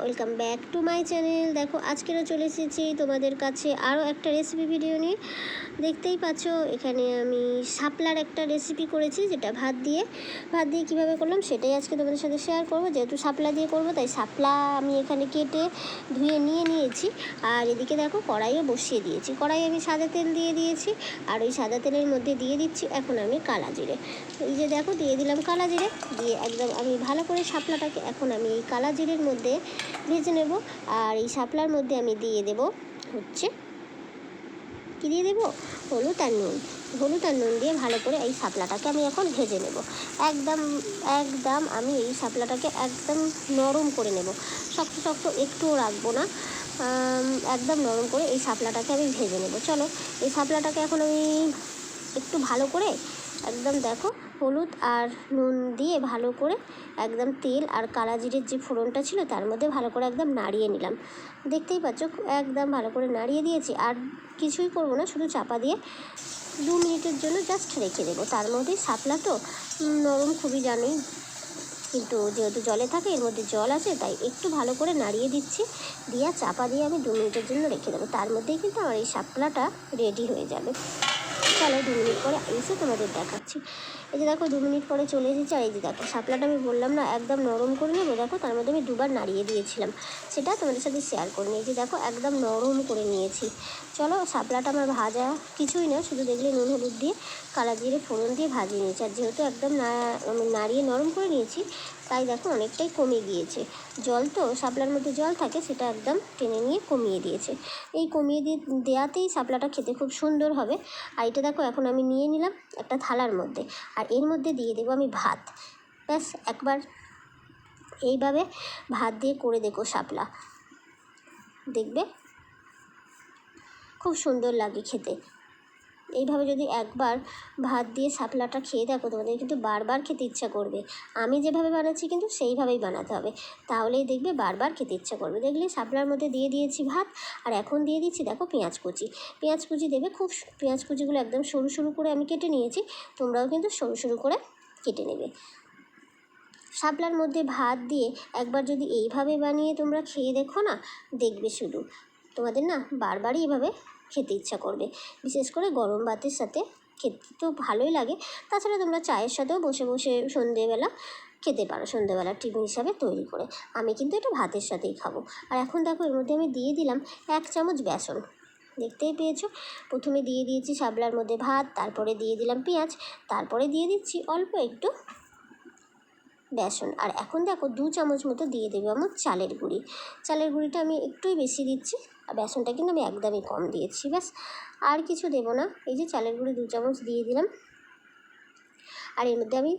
Welcome back to my channel দেখো আজকেরও চলে এসেছি তোমাদের কাছে আরও একটা রেসিপি ভিডিও নিয়ে। দেখতেই পাচ্ছ, এখানে আমি শাপলার একটা রেসিপি করেছি, যেটা ভাত দিয়ে। ভাত দিয়ে কীভাবে করলাম সেটাই আজকে তোমাদের সাথে শেয়ার করব। যেহেতু শাপলা দিয়ে করব, তাই শাপলা আমি এখানে কেটে ধুয়ে নিয়ে নিয়েছি। আর এদিকে দেখো, কড়াইও বসিয়ে দিয়েছি। কড়াই আমি সাদা তেল দিয়ে দিয়েছি, আর ওই সাদা তেলের মধ্যে দিয়ে দিচ্ছি এখন আমি কালা জিরে। এই যে দেখো, দিয়ে দিলাম কালা জিরে। দিয়ে একদম আমি ভালো করে শাপলাটাকে এখন আমি এই কালা জিরের মধ্যে ভেজে নেব। আর এই শাপলার মধ্যে আমি দিয়ে দেব হচ্ছে কী দিয়ে দেবো? হলুদ আর নুন। হলুদ আর নুন দিয়ে ভালো করে এই শাপলাটাকে আমি এখন ভেজে নেব। একদম একদম আমি এই শাপলাটাকে একদম নরম করে নেব। শক্ত শক্ত একটুও রাখব না। একদম নরম করে এই শাপলাটাকে আমি ভেজে নেব। চলো, এই শাপলাটাকে এখন আমি একটু ভালো করে একদম দেখো হলুদ আর নুন দিয়ে ভালো করে একদম তেল আর কালা জিরের যে ফোড়নটা ছিল তার মধ্যে ভালো করে একদম নাড়িয়ে নিলাম। দেখতেই পাচ্ছ, একদম ভালো করে নাড়িয়ে দিয়েছি। আর কিছুই করব না, শুধু চাপা দিয়ে দু মিনিটের জন্য জাস্ট রেখে দেবো। তার মধ্যে সাপলা তো নরম খুবই জানোই কিন্তু যেহেতু জলে থাকে, এর মধ্যে জল আছে, তাই একটু ভালো করে নাড়িয়ে দিচ্ছি। দিয়ে চাপা দিয়ে আমি দু মিনিটের জন্য রেখে দেবো। তার মধ্যেই কিন্তু আমার এই সাপলাটা রেডি হয়ে যাবে। চলো দু পরে এসে তোমাদের দেখাচ্ছি। এই যে দেখো দু মিনিট পরে চলে এসেছি, আর এই যে দেখো শাপলাটা আমি বললাম না, একদম নরম করে নেব। দেখো তার মধ্যে আমি দুবার নাড়িয়ে দিয়েছিলাম, সেটা তোমাদের সাথে শেয়ার করে যে দেখো একদম নরম করে নিয়েছি। চলো শাপলাটা আমার ভাজা কিছুই না, শুধু দেখলে নুন, হলুদ দিয়ে কালা জিরে ফোড়ন দিয়ে ভাজিয়ে নিয়েছি। আর যেহেতু একদম নাড়িয়ে নরম করে নিয়েছি, তাই দেখো অনেকটাই কমে গিয়েছে। জল তো, শাপলার মধ্যে জল থাকে, সেটা একদম টেনে নিয়ে কমিয়ে দিয়েছে। এই কমিয়ে দিয়ে, দেওয়াতেই শাপলাটা খেতে খুব সুন্দর হবে। আর এটা দেখো, এখন আমি নিয়ে নিলাম একটা থালার মধ্যে আর এর মধ্যে দিয়ে দেবো আমি ভাত। ব্যাস, একবার এইভাবে ভাত দিয়ে করে দেখো শাপলা। দেখবে? খুব সুন্দর লাগে খেতে। এইভাবে যদি একবার ভাত দিয়ে শাপলাটা খেয়ে দেখো, তোমাদের কিন্তু বারবার খেতে ইচ্ছা করবে। আমি যেভাবে বানাচ্ছি কিন্তু সেইভাবেই বানাতে হবে। তাহলেই দেখবে বারবার খেতে ইচ্ছা করবে। দেখলে শাপলার মধ্যে দিয়ে দিয়েছি ভাত, আর এখন দিয়ে দিচ্ছি দেখো পেঁয়াজ কুচি। পেঁয়াজ কুচি দেবে খুব পেঁয়াজ কুচিগুলো একদম সরু সরু করে আমি কেটে নিয়েছি, তোমরাও কিন্তু সরু সরু করে কেটে নেবে। শাপলার মধ্যে ভাত দিয়ে একবার যদি এইভাবে বানিয়ে তোমরা খেয়ে দেখো না, দেখবে শুধু। তোমাদের না বারবারই এভাবে খেতে ইচ্ছা করবে। বিশেষ করে গরম ভাতের সাথে খেতে তো ভালোই লাগে। তাছাড়া তোমরা চায়ের সাথেও বসে বসে সন্ধেবেলা খেতে পারো, সন্ধেবেলা টিফিন হিসাবে তৈরি করে। আমি কিন্তু এটা ভাতের সাথেই খাব। আর এখন দেখো এর মধ্যে আমি দিয়ে দিলাম এক চামচ বেসন। দেখতেই পেয়েছ? প্রথমে দিয়ে দিয়েছি শাপলার মধ্যে ভাত, তারপরে দিয়ে দিলাম পেঁয়াজ, তারপরে দিয়ে দিচ্ছি অল্প একটু বেসন। আর এখন দেখো দু চামচ মতো দিয়ে দেবো আমার চালের গুঁড়ি। চালের গুঁড়িটা আমি একটুই বেশি দিচ্ছি আর বেসনটা কিন্তু আমি একদমই কম দিয়েছি ব্যাস। আর কিছু দেবো না এই যে চালের গুঁড়ি দু চামচ দিয়ে দিলাম। আর এর মধ্যে আমি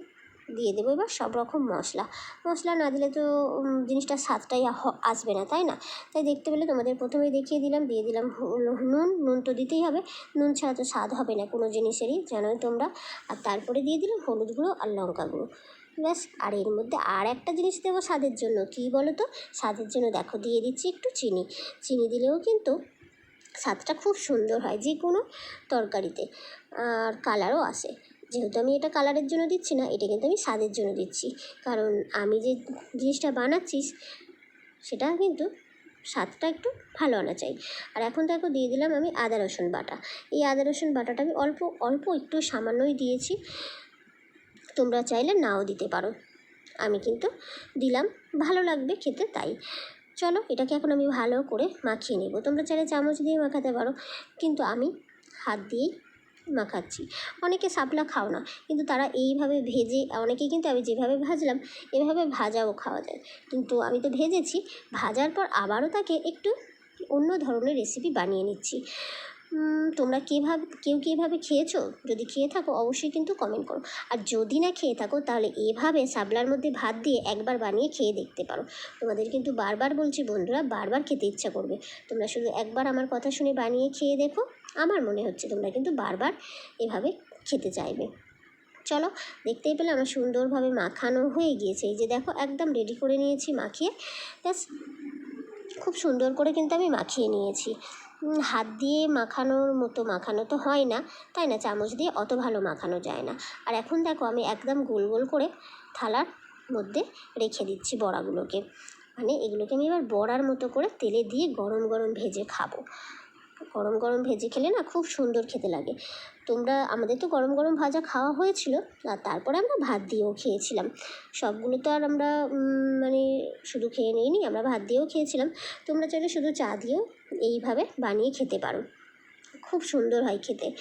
দিয়ে দেবো এবার সব রকম মশলা। মশলা না দিলে তো উম, জিনিসটার স্বাদটাই আসবে না তাই না? তাই দেখতে পেলে তোমাদের প্রথমেই দেখিয়ে দিলাম দিয়ে দিলাম নুন। নুন তো দিতেই হবে নুন ছাড়া তো স্বাদ হবে না কোনো জিনিসেরই জানোই তোমরা। আর তারপরে দিয়ে দিলাম হলুদ গুঁড়ো আর লঙ্কা গুঁড়ো। ব্যাস, আর এর মধ্যে আর একটা জিনিস দেবো স্বাদের জন্য। কী বলো তো স্বাদের জন্য দেখো, দিয়ে দিচ্ছি একটু চিনি। চিনি দিলেও কিন্তু স্বাদটা খুব সুন্দর হয় যে কোনো তরকারিতে। আর কালারও আসে। যেহেতু আমি এটা কালারের জন্য দিচ্ছি না, এটা কিন্তু আমি স্বাদের জন্য দিচ্ছি। কারণ আমি যে জিনিসটা বানাচ্ছি, সেটা কিন্তু স্বাদটা একটু ভালো আনা চাই। আর এখন দেখো, দিয়ে দিলাম আমি আদা রসুন বাটা। এই আদা রসুন বাটাটা আমি অল্প অল্প একটু সামান্যই দিয়েছি। তোমরা চাইলে নাও দিতে পারো। আমি কিন্তু দিলাম, ভালো লাগবে খেতে তাই। চলো, এটাকে এখন আমি ভালো করে মাখিয়ে নেব। তোমরা চাইলে চামচ দিয়ে মাখাতে পারো, কিন্তু আমি হাত দিয়েই মাখাচ্ছি। অনেকে শাপলা খাও না, কিন্তু তারা এইভাবে ভেজে অনেকে কিন্তু আমি যেভাবে ভাজলাম, এভাবে ভাজাও খাওয়া যায়। কিন্তু আমি তো ভেজেছি, ভাজার পর আবারও তাকে একটু অন্য ধরনের রেসিপি বানিয়ে নিচ্ছি। তোমরা কীভাবে কেউ কীভাবে খেয়েছো? যদি খেয়ে থাকো, অবশ্যই কিন্তু কমেন্ট করো। আর যদি না খেয়ে থাকো, তাহলে এভাবে সাবলার মধ্যে ভাত দিয়ে একবার বানিয়ে খেয়ে দেখতে পারো। তোমাদের কিন্তু বারবার বলছি বন্ধুরা, বারবার খেতে ইচ্ছা করবে। তোমরা শুধু একবার আমার কথা শুনে বানিয়ে খেয়ে দেখো। আমার মনে হচ্ছে তোমরা কিন্তু বারবার এভাবে খেতে চাইবে। চলো, দেখতেই পেলে আমার সুন্দরভাবে মাখানো হয়ে গিয়েছে। এই যে দেখো, একদম রেডি করে নিয়েছি মাখিয়ে। ব্যাস, খুব সুন্দর করে কিন্তু আমি মাখিয়ে নিয়েছি। হাত দিয়ে মাখানোর মতো মাখানো তো হয় না, তাই না? চামচ দিয়ে অত ভালো মাখানো যায় না। আর এখন দেখো আমি একদম গোল গোল করে থালার মধ্যে রেখে দিচ্ছি বড়াগুলোকে। মানে এগুলোকে আমি এবার বড়ার মতো করে তেলে দিয়ে গরম গরম ভেজে খাব। গরম গরম ভেজে খেলে না খুব সুন্দর খেতে লাগে। তোমরা, আমাদের তো গরম গরম ভাজা খাওয়া হয়েছিল আর তারপরে আমরা ভাত দিয়েও খেয়েছিলাম। সবগুলো তো আর আমরা মানে শুধু খেয়ে নিইনি, আমরা ভাত দিয়েও খেয়েছিলাম। তোমরা চাইলে শুধু চা দিয়েও এইভাবে বানিয়ে খেতে পারো। খুব সুন্দর হয় খেতে।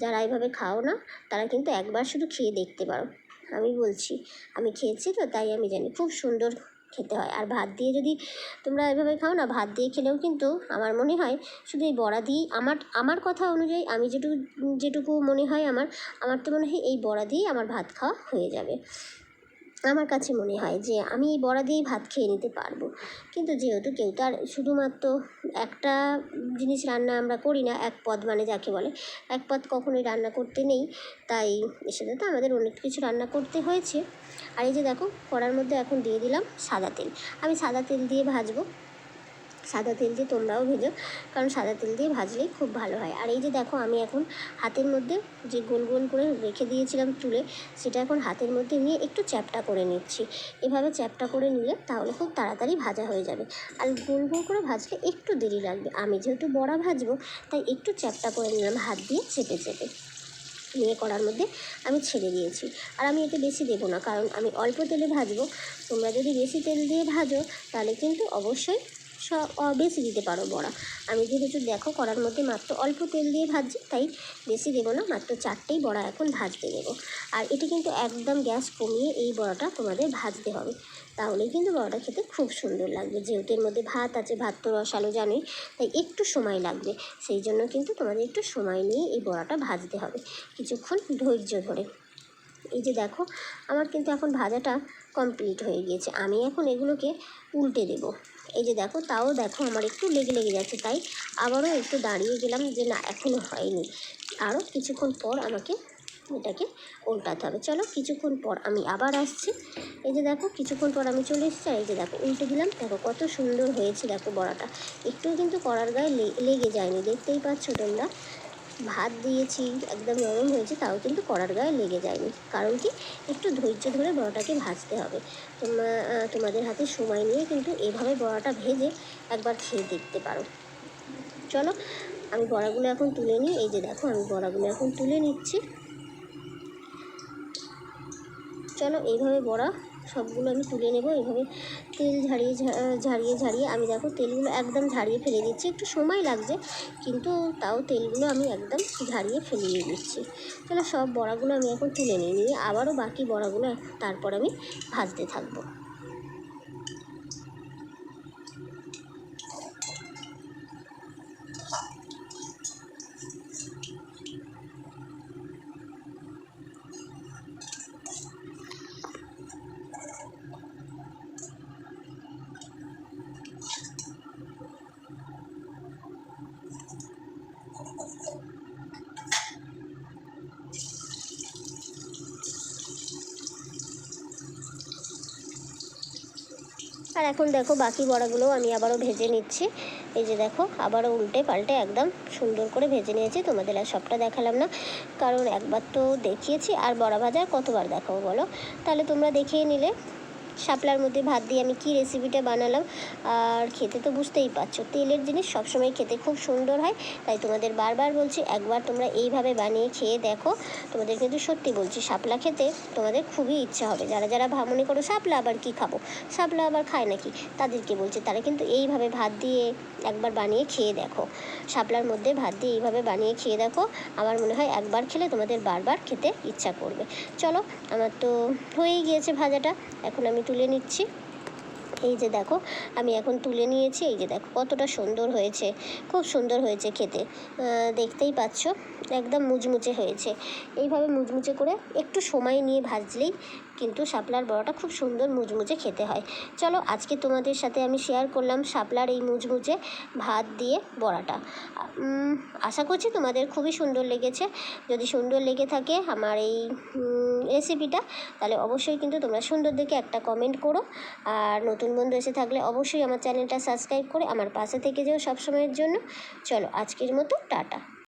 যারা এইভাবে খাও না, তারা কিন্তু একবার শুধু খেয়ে দেখতে পারো। আমি বলছি, আমি খেয়েছি তো, তাই আমি জানি। খুব সুন্দর খেতে হয়। আর ভাত দিয়ে যদি তোমরা এভাবে খাও না, ভাত দিয়ে খেলেও কিন্তু আমার মনে হয় শুধু এই বড়া দিয়েই আমার আমার কথা অনুযায়ী আমি যেটুকু যেটুকু মনে হয় আমার আমার তো মনে হয় এই বড়া দিয়েই আমার ভাত খাওয়া হয়ে যাবে। আমার কাছে মনে হয় যে আমি এই বড়া দিয়েই ভাত খেয়ে নিতে পারব। কিন্তু যেহেতু কেউ তো আর শুধুমাত্র একটা জিনিস রান্না আমরা করি না, এক পদ মানে যাকে বলে, এক পদ কখনোই রান্না করতে নেই। তাই সেটা তো আমাদের অনেক কিছু রান্না করতে হয়েছে। আর এই যে দেখো, কড়ার মধ্যে এখন দিয়ে দিলাম সাদা তেল। আমি সাদা তেল দিয়ে ভাজবো। সাদা তেল দিয়ে তোমরাও ভেজো, কারণ সাদা তেল দিয়ে ভাজলেই খুব ভালো হয়। আর এই যে দেখো, আমি এখন হাতের মধ্যে যে গোল গোল করে রেখে দিয়েছিলাম তুলে সেটা এখন হাতের মধ্যে নিয়ে একটু চ্যাপটা করে নিচ্ছি। এভাবে চ্যাপটা করে নিলে তাহলে খুব তাড়াতাড়ি ভাজা হয়ে যাবে। আর গোল গোল করে ভাজলে একটু দেরি লাগবে। আমি যেহেতু বড়া ভাজবো, তাই একটু চ্যাপটা করে নিলাম, হাত দিয়ে চেপে চেপে। নিয়ে কড়ার মধ্যে আমি ছেড়ে দিয়েছি। আর আমি এতে বেশি দেবো না, কারণ আমি অল্প তেলে ভাজবো। তোমরা যদি বেশি তেল দিয়ে ভাজো, তাহলে কিন্তু অবশ্যই স- অ- বেশি দিতে পারো বড়া। আমি যেহেতু দেখো কড়ার মধ্যে মাত্র অল্প তেল দিয়ে ভাজছি, তাই বেশি দেবো না, মাত্র চারটেই বড়া এখন ভাজতে দেবো। আর এটি কিন্তু একদম গ্যাস কমিয়ে এই বড়াটা তোমাদের ভাজতে হবে। তাহলেই কিন্তু বড়াটা খেতে খুব সুন্দর লাগবে। যেহেতু এর মধ্যে ভাত আছে, ভাত তো রসালো জানোই, তাই একটু সময় লাগবে। সেই জন্য কিন্তু তোমাদের একটু সময় নিয়ে এই বড়াটা ভাজতে হবে। কিছুক্ষণ ধৈর্য ধরে। এই যে দেখো, আমার কিন্তু এখন ভাজাটা কমপ্লিট হয়ে গিয়েছে। আমি এখন এগুলোকে উল্টে দেবো। এই যে দেখো, তাও দেখো আমার একটু লেগে লেগে যাচ্ছে, তাই আবারও একটু দাঁড়িয়ে গেলাম যে না এখনও হয়নি। আরও কিছুক্ষণ পর আমাকে এটাকে উল্টাতে হবে। চলো, কিছুক্ষণ পর আমি আবার আসছি। এই যে দেখো, কিছুক্ষণ পর আমি চলে এসেছি এই যে দেখো, উল্টে দিলাম। দেখো কত সুন্দর হয়েছে, দেখো বড়াটা। একটুও কিন্তু করার গায়ে লেগে যায়নি। দেখতেই পাচ্ছ তোমরা? ভাত দিয়েছি, একদম নরম হয়েছে, তাও কিন্তু কড়ার গায়ে লেগে যায়নি। কারণ কি? একটু ধৈর্য ধরে বড়াটাকে ভাজতে হবে। তোমরা তোমাদের হাতে সময় নিয়ে কিন্তু এভাবে বড়াটা ভেজে একবার খেয়ে দেখতে পারো। চলো, আমি বড়াগুলো এখন তুলে নিই। এই যে দেখো, আমি বড়াগুলো এখন তুলে নিচ্ছি। চলো, এইভাবে বড়া সবগুলো আমি তুলে নেব। এইভাবে তেল ঝাড়িয়ে ঝাড়িয়ে ঝাড়িয়ে আমি দেখো তেলগুলো একদম ঝাড়িয়ে ফেলে দিচ্ছি। একটু সময় লাগছে, কিন্তু তাও তেলগুলো আমি একদম ঝাড়িয়ে ফেলিয়ে দিচ্ছি। তাহলে সব বড়াগুলো আমি এখন তুলে নিই, নিয়ে আবারও বাকি বড়াগুলো তারপর আমি ভাজতে থাকব। আর এখন দেখো বাকি বড়াগুলোও আমি আবারও ভেজে নিচ্ছি। এই যে দেখো, আবারও উল্টে পাল্টে একদম সুন্দর করে ভেজে নিয়েছি, তোমাদের আর সবটা দেখালাম না। কারণ একবার তো দেখিয়েছি, আর বড়া ভাজা কতবার দেখাবো বলো? তাহলে তোমরা দেখিয়ে নিলে। শাপলার মধ্যে ভাত দিয়ে আমি কী রেসিপিটা বানালাম, আর খেতে তো বুঝতেই পারছ। তেলের জিনিস সবসময় খেতে খুব সুন্দর হয়, তাই তোমাদের বারবার বলছি, একবার তোমরা এইভাবে বানিয়ে খেয়ে দেখো। তোমাদের কিন্তু সত্যি বলছি, শাপলা খেতে তোমাদের খুবই ইচ্ছা হবে। যারা যারা মনে করো শাপলা আবার কি খাব, শাপলা আবার খায় নাকি, তাদেরকে বলছি, তারা কিন্তু এইভাবে ভাত দিয়ে একবার বানিয়ে খেয়ে দেখো। শাপলার মধ্যে ভাত দিয়ে এইভাবে বানিয়ে খেয়ে দেখো, আমার মনে হয় একবার খেলে তোমাদের বারবার খেতে ইচ্ছা করবে। চলো, আমার তো হয়েই গিয়েছে ভাজাটা, এখন আমি তুলে নিচ্ছি। এই যে দেখো, আমি এখন তুলে নিয়েছি, এই যে দেখো কতটা সুন্দর হয়েছে, খুব সুন্দর হয়েছে খেতে। দেখতেই পাচ্ছ। একদম মুচমুচে হয়েছে। এইভাবে মুচমুচে করে একটু সময় নিয়ে ভাজলেই কিন্তু শাপলার বড়াটা খুব সুন্দর মুচমুচে খেতে হয়। চলো আজকে তোমাদের সাথে আমি শেয়ার করলাম শাপলার এই মুচমুচে ভাত দিয়ে বড়াটা। আশা করছি তোমাদের খুবই সুন্দর লেগেছে। যদি সুন্দর লেগে থাকে আমার এই রেসিপিটা তাহলে অবশ্যই কিন্তু তোমরা সুন্দর দেখে একটা কমেন্ট করো। আর নতুন বন্ধু এসে থাকলে অবশ্যই আমার চ্যানেলটা সাবস্ক্রাইব করে আমার পাশে থেকে যেও সবসময়ের জন্য। চলো আজকের মতো, টাটা।